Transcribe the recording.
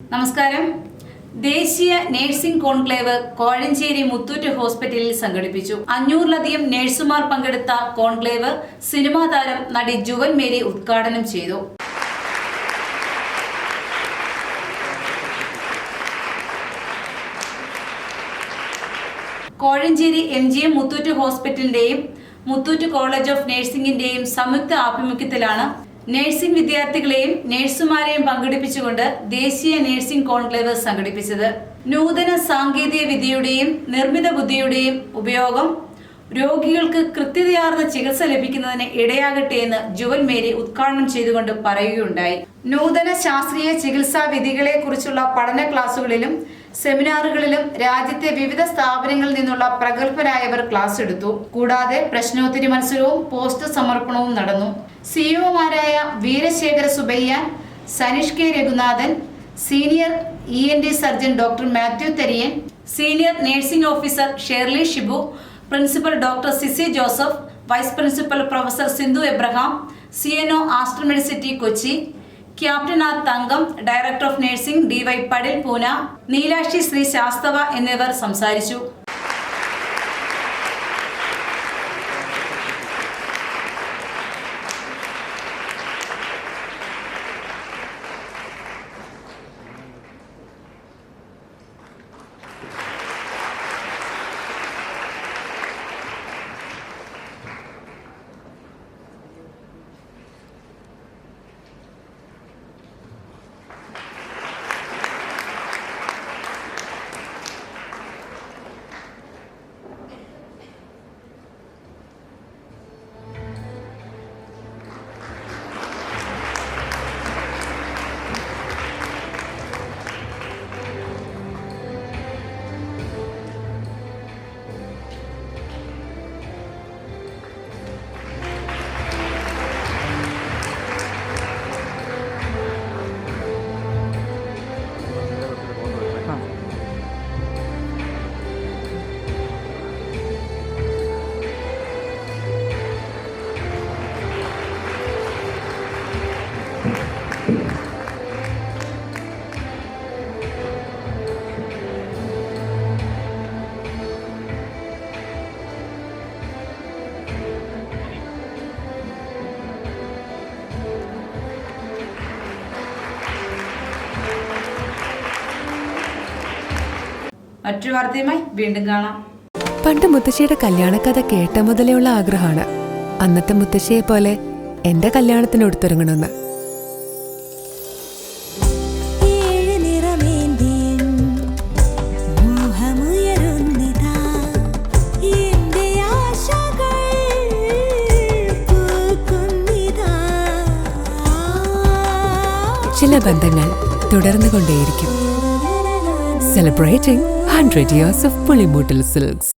നമസ്കാരം. ദേശീയ nursing conclave Kozhencherry Muthoot ഹോസ്പിറ്റലിൽ സംഘടിപ്പിച്ചു. അഞ്ഞൂറിലധികം നഴ്സുമാർ പങ്കെടുത്ത കോൺക്ലേവ് സിനിമാ താരം നടി ജുവൻ മേരി ഉദ്ഘാടനം ചെയ്തു. Kozhencherry M G M Muthoot ഹോസ്പിറ്റലിന്റെയും Muthoot college of നഴ്സിംഗിന്റെയും സംയുക്ത ആഭിമുഖ്യത്തിലാണ് നഴ്സിംഗ് വിദ്യാർത്ഥികളെയും നഴ്സുമാരെയും പങ്കെടുപ്പിച്ചുകൊണ്ട് ദേശീയ നഴ്സിംഗ് കോൺക്ലേവ് സംഘടിപ്പിച്ചത്. നൂതന സാങ്കേതിക വിദ്യയുടെയും നിർമ്മിത ബുദ്ധിയുടെയും ഉപയോഗം രോഗികൾക്ക് കൃത്യതയാർന്ന ചികിത്സ ലഭിക്കുന്നതിന് ഇടയാകട്ടെ എന്ന് ജുവൽ മേരി ഉദ്ഘാടനം ചെയ്തുകൊണ്ട് പറയുകയുണ്ടായി. നൂതന ശാസ്ത്രീയ ചികിത്സാ വിധികളെ കുറിച്ചുള്ള പഠന ക്ലാസുകളിലും സെമിനാറുകളിലും രാജ്യത്തെ വിവിധ സ്ഥാപനങ്ങളിൽ നിന്നുള്ള പ്രഗത്ഭരായവർ ക്ലാസ് എടുത്തു. കൂടാതെ പ്രശ്നോത്തരി മത്സരവും പോസ്റ്റ് സമർപ്പണവും നടന്നു. സിഇഒമാരായ Veerasekhara Subayyan Saneesh K Raghunathan senior E N D surgeon doctor Mathew Therian senior nursing officer Shirley Shibu principal doctor C C Joseph vice principal professor Sindhu Abraham C N O Aster Medicity Kochi captain R Thankam director of nursing D Y Patil Pune Neelakshi Sree Shastava എന്നിവർ സംസാരിച്ചു. മറ്റൊരു വാർത്തയുമായി വീണ്ടും കാണാം. പണ്ട് മുത്തശ്ശിയുടെ കല്യാണക്കഥ കേട്ട മുതലേ ഉള്ള ആഗ്രഹമാണ്. അന്നത്തെ മുത്തശ്ശിയെ പോലെ എന്റെ കല്യാണത്തിന് എടുത്തിറങ്ങണമെന്ന് ചില ബന്ധങ്ങൾ തുടർന്നുകൊണ്ടേയിരിക്കും. Celebrating hundred years of Pulimoottil silks